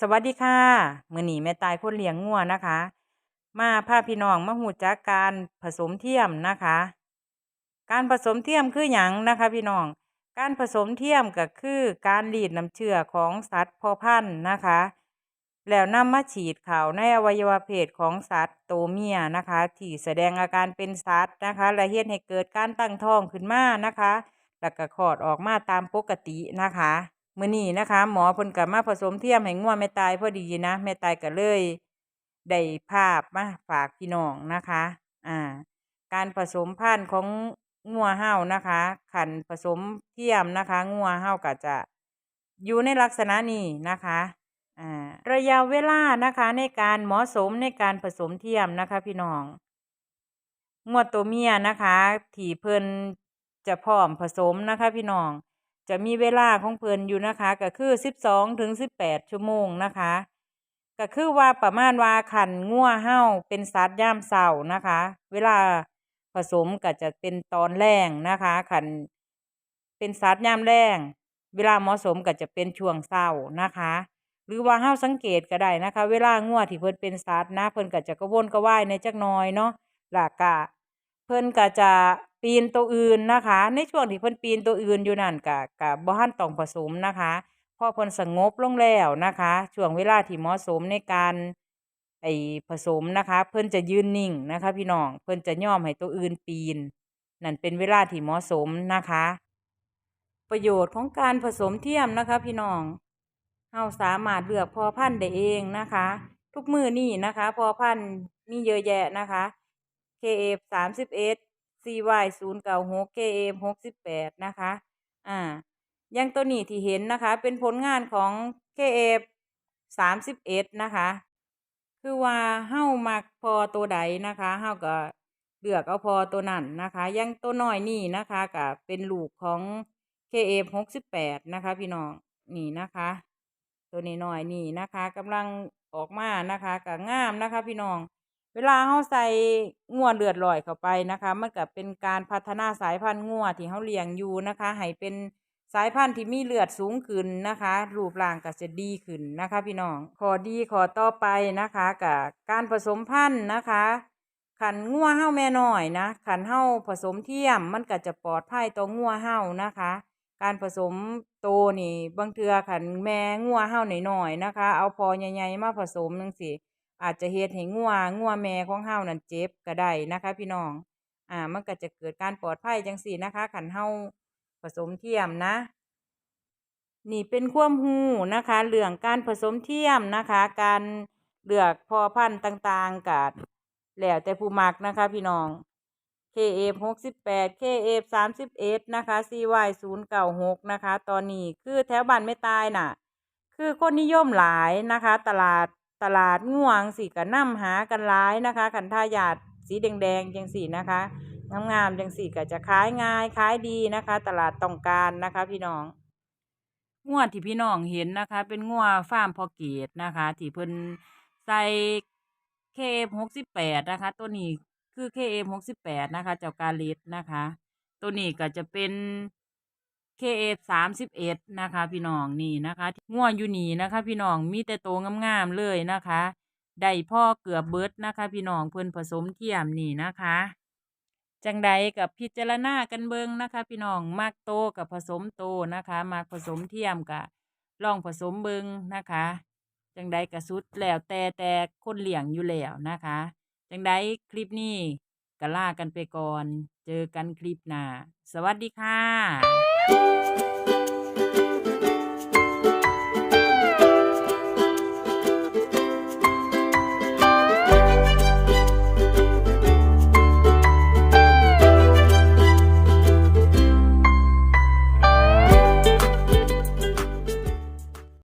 สวัสดีค่ะ มื้อนี้แม่ตายคนเลี้ยงงัวนะคะ มาพาพี่น้องมาหูจักการผสมเทียมนะคะ การผสมเทียมคือหยังนะคะ พี่น้อง การผสมเทียมก็คือการรีดน้ำเชื้อของสัตว์พอพันธุ์นะคะ แล้วนำมาฉีดเข้าในอวัยวะเพศของสัตว์โตเมียนะคะ ที่แสดงอาการเป็นสัตว์นะคะ และเฮ็ดให้เกิดการตั้งท้องขึ้นมานะคะ แล้วก็คลอดออกมาตามปกตินะคะ มื้อนี้นะคะ หมอเพิ่นก็มาผสมเทียมให้งัวแม่ตายพอดีนะแม่ตายก็เลยได้ภาพมาฝากพี่น้องนะคะ อ่า การผสมพันธุ์ของงัวเฮานะคะคันผสมเทียมนะคะ งัวเฮาก็จะอยู่ในลักษณะนี้นะคะอ่าระยะเวลานะคะ ในการเหมาะสมในการผสมเทียมนะคะ พี่น้องงัวตัวเมียนะคะที่เพิ่นจะพร้อมผสมนะคะ พี่น้อง จะมีเวลาของเพิ่นอยู่นะคะ ก็คือสิบสองถึงสิบแปดชั่วโมงนะคะ ก็คือว่าประมาณว่าขันงัวเห่าเป็นสัตว์ย่ามเสาร์นะคะ เวลาผสมก็จะเป็นตอนแรงนะคะขันเป็นสัตว์ย่ามแรงเวลาเหมาะสมก็จะเป็นช่วงเศร้านะคะ หรือว่าเฮาสังเกตก็ได้นะคะ เวลางัวที่เพิ่นเป็นสัตว์นะเพิ่นก็จะกระวนกระวายในจักน้อยเนาะหลักกะเพิ่นก็จะ ปีนตัวอื่นนะคะ ในช่วงที่เพิ่นปีนตัวอื่นอยู่นั่นก็ก็บ่ทันต้องผสมนะคะพอเพิ่นสงบลงแล้วนะคะ ช่วงเวลาที่เหมาะสมในการไอผสมนะคะ เพิ่นจะยืนนิ่งนะคะ พี่น้องเพิ่นจะย่อมให้ตัวอื่นปีน นั่นเป็นเวลาที่เหมาะสมนะคะ ประโยชน์ของการผสมเทียมนะคะ พี่น้องเฮาสามารถเลือกพอพันธุ์ได้เองนะคะ ทุกมือนี่นะคะ พอพันธุ์มีเยอะแยะนะคะ KF สามสิบเอ็ด CY ศูนย์เก้าหก KF หกสิบแปดนะคะ อ่ายังตัวนี้ที่เห็นนะคะ เป็นผลงานของ KF สามสิบเอ็ดนะคะ คือว่าเฮ้ามักพอตัวใดนะคะเฮ้าก็เลือกเอาพอตัวนั้นนะคะยังตัวน้อยนี่นะคะก็เป็นลูกของ KF หกสิบแปดนะคะ พี่น้องนี่นะคะ ตัวนี้น้อยนี่นะคะกำลังออกมานะคะก็งามนะคะ พี่น้อง เวลาเฮาใส่งัวเลือดลอยเข้าไปนะคะ มันก็เป็นการพัฒนาสายพันธุ์งัวที่เฮาเลี้ยงอยู่นะคะ ให้เป็นสายพันธุ์ที่มีเลือดสูงขึ้นนะคะ รูปร่างก็จะดีขึ้นนะคะ พี่น้องขอดีขอต่อไปนะคะกับการผสมพันธุ์นะคะขันงัวเฮาแม่น้อยนะขันเฮาผสมเทียมมันก็จะปลอดภัยต่องัวเฮานะคะ การผสมโตนี่บางเทือขันแม่งัวเฮาหน่อยๆนะคะ เอาพอใหญ่ๆมาผสมจังซี่ อาจจะเฮ็ดให้งัวงัวแม่ของเฮานั่นเจ็บก็ได้นะคะ พี่น้อง อ่า มันก็จะเกิดการปลอดภัยจังซี่นะคะคันเฮาผสมเทียมนะ นี่เป็นความรู้นะคะเรื่องการผสมเทียมนะคะ การเลือกพอพันธุ์ต่างๆก็แล้วแต่ผู้มักนะคะ พี่น้อง KF หกสิบแปด KF สามสิบเอ็ดนะคะ CY ศูนย์เก้าหกนะคะ ตอนนี้คือแถวบ้านไม่ตายน่ะ คือคนนิยมหลายนะคะ ตลาด ตลาดง่วงสิก็นำหากันหลายนะคะขันทายาดสีแดงๆจังสีนะคะงามๆจังสีก็จะขายง่ายขายดีนะคะ ตลาดต้องการนะคะ พี่น้องง่วที่พี่น้องเห็นนะคะ เป็นง่วฟาร์มพอเกตนะคะที่เพิ่นใส่เคหกสิบแปดนะคะ ตัวนี้คือเคหกสิบแปดนะคะ เจ้ากาลิตนะคะ ตัวนี้ก็จะเป็น KF สามสิบเอ็ดนะคะ พี่น้องนี่นะคะง่วอยู่นี่นะคะ พี่น้องมีแต่โตงามๆเลยนะคะได้พ่อเกือบเบิดนะคะ พี่น้องเพิ่นผสมเทียมนี่นะคะจังใดกับพิจารณากันเบิงนะคะ พี่น้องมักโตกับผสมโตนะคะมักผสมเทียมกับลองผสมเบิงนะคะจังใดกับสุดแล้วแต่แต่คนเหลี้ยงอยู่แล้วนะคะจังใดคลิปนี้ก็ลากันไปก่อน เจอกันคลิปหน้าสวัสดีค่ะ thank you